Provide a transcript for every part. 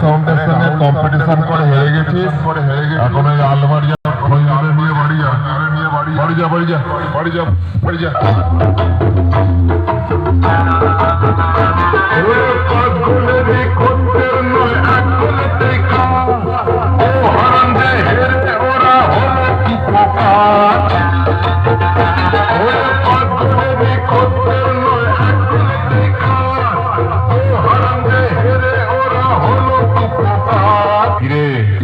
সাউন্ডের সঙ্গে কম্পিটিশন করে হেরে গেছিস করে হেরে গেছিস এখন ওই আলমারিয়া খঞ্জরে নিয়ে বাড়ি যা নিয়ে বাড়ি বাড়ি যা বাড়ি যা বাড়ি যা বাড়ি যা কিরে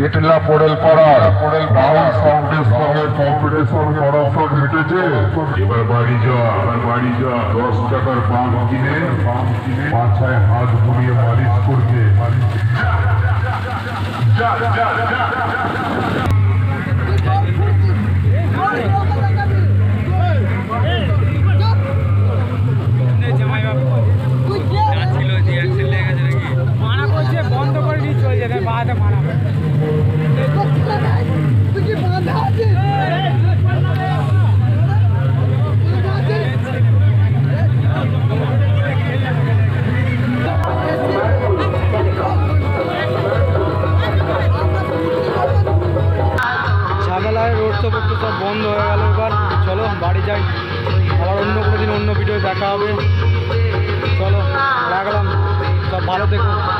এটলা পড়েল পাড়ার পড়েল বাউল সাউন্ডের সঙ্গে কম্পিটিশন করার সব মিটেছে এবার বাড়ি যা এবার বাড়ি যা দশ টাকার পাম কিনে পাম কিনে পাছায় হাত ঘুরিয়ে মালিশ করবে যা করে দিয়ে চলে যেতে বাড়াতে মানা ঝামেলায় সব বন্ধ হয়ে চলো, বাড়ি যাই। আবার অন্য কোনো দিন অন্য দেখা হবে। চলো, রাখলাম। সব ভালো থেকো।